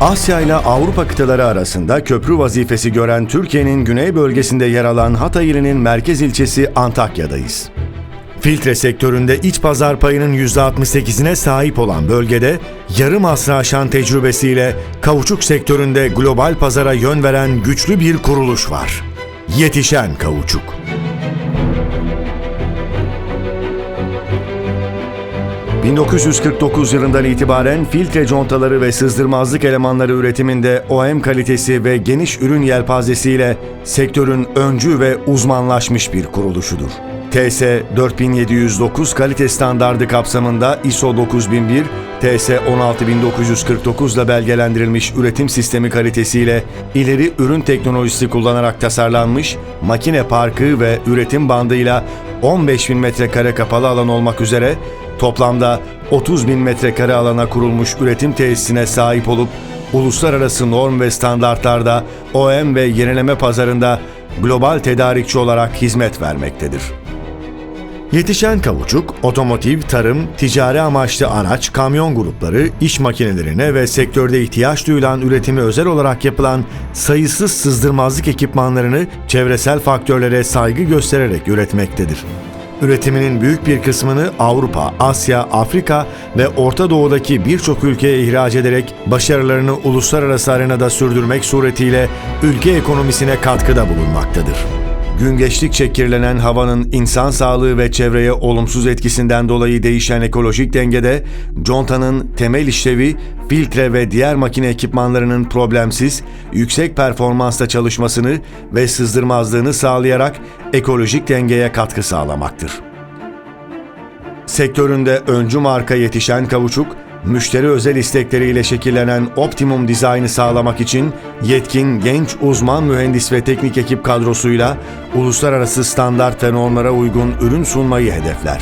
Asya ile Avrupa kıtaları arasında köprü vazifesi gören Türkiye'nin güney bölgesinde yer alan Hatay ilinin merkez ilçesi Antakya'dayız. Filtre sektöründe iç pazar payının %68'ine sahip olan bölgede yarım asrı aşan tecrübesiyle kauçuk sektöründe global pazara yön veren güçlü bir kuruluş var. Yetişen Kauçuk. ...1949 yılından itibaren filtre contaları ve sızdırmazlık elemanları üretiminde OEM kalitesi ve geniş ürün yelpazesiyle sektörün öncü ve uzmanlaşmış bir kuruluşudur. TS 4709 kalite standardı kapsamında ISO 9001, TS 16949 ile belgelendirilmiş üretim sistemi kalitesiyle ileri ürün teknolojisi kullanarak tasarlanmış makine parkı ve üretim bandıyla 15.000 metrekare kapalı alan olmak üzere toplamda 30 bin metrekare alana kurulmuş üretim tesisine sahip olup uluslararası norm ve standartlarda OEM ve yenileme pazarında global tedarikçi olarak hizmet vermektedir. Yetişen kavuçuk, otomotiv, tarım, ticari amaçlı araç, kamyon grupları, iş makinelerine ve sektörde ihtiyaç duyulan üretimi özel olarak yapılan sayısız sızdırmazlık ekipmanlarını çevresel faktörlere saygı göstererek üretmektedir. Üretiminin büyük bir kısmını Avrupa, Asya, Afrika ve Orta Doğu'daki birçok ülkeye ihraç ederek başarılarını uluslararası arenada sürdürmek suretiyle ülke ekonomisine katkıda bulunmaktadır. Gün geçtikçe kirlenen havanın insan sağlığı ve çevreye olumsuz etkisinden dolayı değişen ekolojik dengede, contanın temel işlevi filtre ve diğer makine ekipmanlarının problemsiz, yüksek performansla çalışmasını ve sızdırmazlığını sağlayarak ekolojik dengeye katkı sağlamaktır. Sektöründe öncü marka yetişen kavuçuk, müşteri özel istekleriyle şekillenen optimum dizaynı sağlamak için yetkin genç uzman mühendis ve teknik ekip kadrosuyla uluslararası standart ve normlara uygun ürün sunmayı hedefler.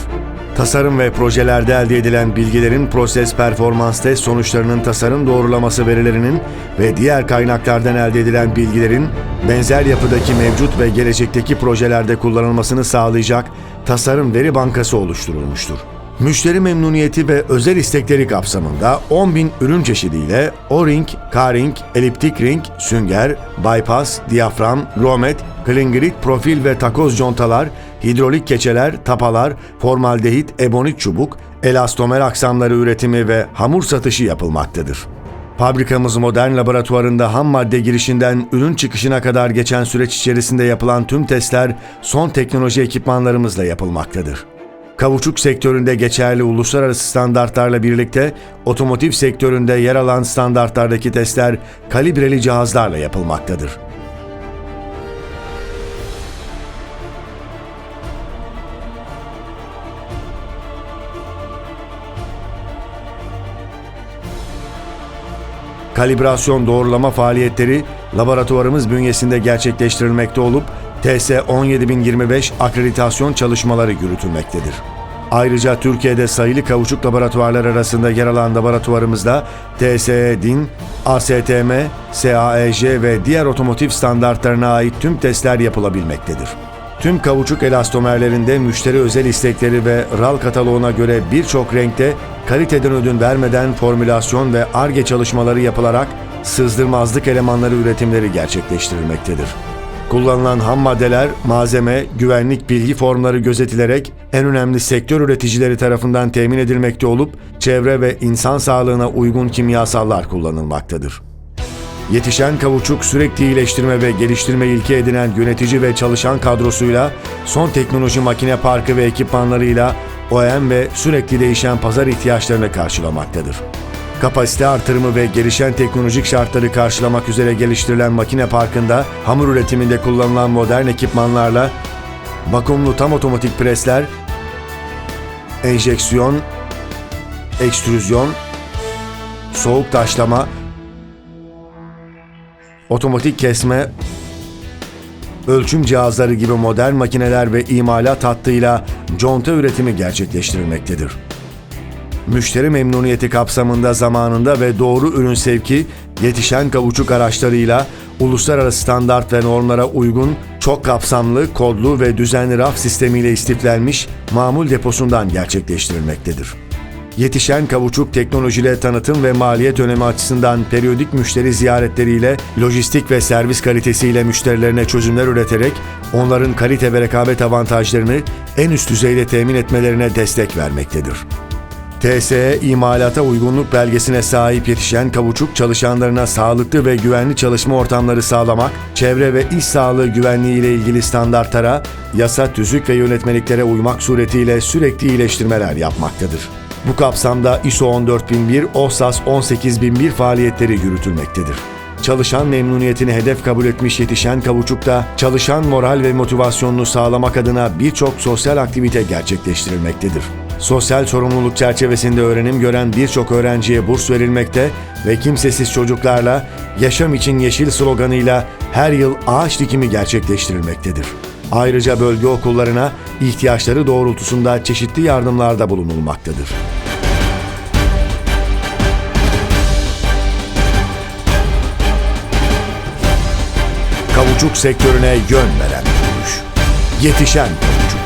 Tasarım ve projelerde elde edilen bilgilerin proses performans test sonuçlarının tasarım doğrulaması verilerinin ve diğer kaynaklardan elde edilen bilgilerin benzer yapıdaki mevcut ve gelecekteki projelerde kullanılmasını sağlayacak tasarım veri bankası oluşturulmuştur. Müşteri memnuniyeti ve özel istekleri kapsamında 10.000 ürün çeşidiyle O-ring, K-ring, eliptik ring, sünger, bypass, diyafram, romet, klingrit, profil ve takoz contalar, hidrolik keçeler, tapalar, formaldehit, ebonit çubuk, elastomer aksamları üretimi ve hamur satışı yapılmaktadır. Fabrikamız modern laboratuvarında ham madde girişinden ürün çıkışına kadar geçen süreç içerisinde yapılan tüm testler son teknoloji ekipmanlarımızla yapılmaktadır. Kavuçuk sektöründe geçerli uluslararası standartlarla birlikte otomotiv sektöründe yer alan standartlardaki testler kalibreli cihazlarla yapılmaktadır. Kalibrasyon doğrulama faaliyetleri laboratuvarımız bünyesinde gerçekleştirilmekte olup TS 17025 akreditasyon çalışmaları yürütülmektedir. Ayrıca Türkiye'de sayılı kavuçuk laboratuvarlar arasında yer alan laboratuvarımızda TSE DIN, ASTM, SAEJ ve diğer otomotiv standartlarına ait tüm testler yapılabilmektedir. Tüm kavuçuk elastomerlerinde müşteri özel istekleri ve RAL kataloğuna göre birçok renkte kaliteden ödün vermeden formülasyon ve ARGE çalışmaları yapılarak sızdırmazlık elemanları üretimleri gerçekleştirilmektedir. Kullanılan ham maddeler, malzeme, güvenlik bilgi formları gözetilerek en önemli sektör üreticileri tarafından temin edilmekte olup çevre ve insan sağlığına uygun kimyasallar kullanılmaktadır. Yetişen kavuçuk sürekli iyileştirme ve geliştirme ilke edinen yönetici ve çalışan kadrosuyla son teknoloji makine parkı ve ekipmanlarıyla OEM ve sürekli değişen pazar ihtiyaçlarını karşılamaktadır. Kapasite artırımı ve gelişen teknolojik şartları karşılamak üzere geliştirilen makine parkında hamur üretiminde kullanılan modern ekipmanlarla vakumlu tam otomatik presler, enjeksiyon, ekstrüzyon, soğuk taşlama, otomatik kesme, ölçüm cihazları gibi modern makineler ve imalat hattıyla conta üretimi gerçekleştirilmektedir. Müşteri memnuniyeti kapsamında zamanında ve doğru ürün sevki, yetişen kavuçuk araçlarıyla uluslararası standart ve normlara uygun, çok kapsamlı, kodlu ve düzenli raf sistemiyle istiflenmiş mamul deposundan gerçekleştirilmektedir. yetişen kavuçuk teknolojiyle tanıtım ve maliyet önemi açısından periyodik müşteri ziyaretleriyle, lojistik ve servis kalitesiyle müşterilerine çözümler üreterek onların kalite ve rekabet avantajlarını en üst düzeyde temin etmelerine destek vermektedir. TSE imalata uygunluk belgesine sahip yetişen kavuçuk çalışanlarına sağlıklı ve güvenli çalışma ortamları sağlamak, çevre ve iş sağlığı güvenliği ile ilgili standartlara, yasa, tüzük ve yönetmeliklere uymak suretiyle sürekli iyileştirmeler yapmaktadır. Bu kapsamda ISO 14001, OHSAS 18001 faaliyetleri yürütülmektedir. Çalışan memnuniyetini hedef kabul etmiş yetişen kavuçukta çalışan moral ve motivasyonunu sağlamak adına birçok sosyal aktivite gerçekleştirilmektedir. Sosyal sorumluluk çerçevesinde öğrenim gören birçok öğrenciye burs verilmekte ve kimsesiz çocuklarla Yaşam için Yeşil sloganıyla her yıl ağaç dikimi gerçekleştirilmektedir. Ayrıca bölge okullarına ihtiyaçları doğrultusunda çeşitli yardımlarda bulunulmaktadır. Sektörüne yön veren kuruluş. Yetişen Kavuçuk.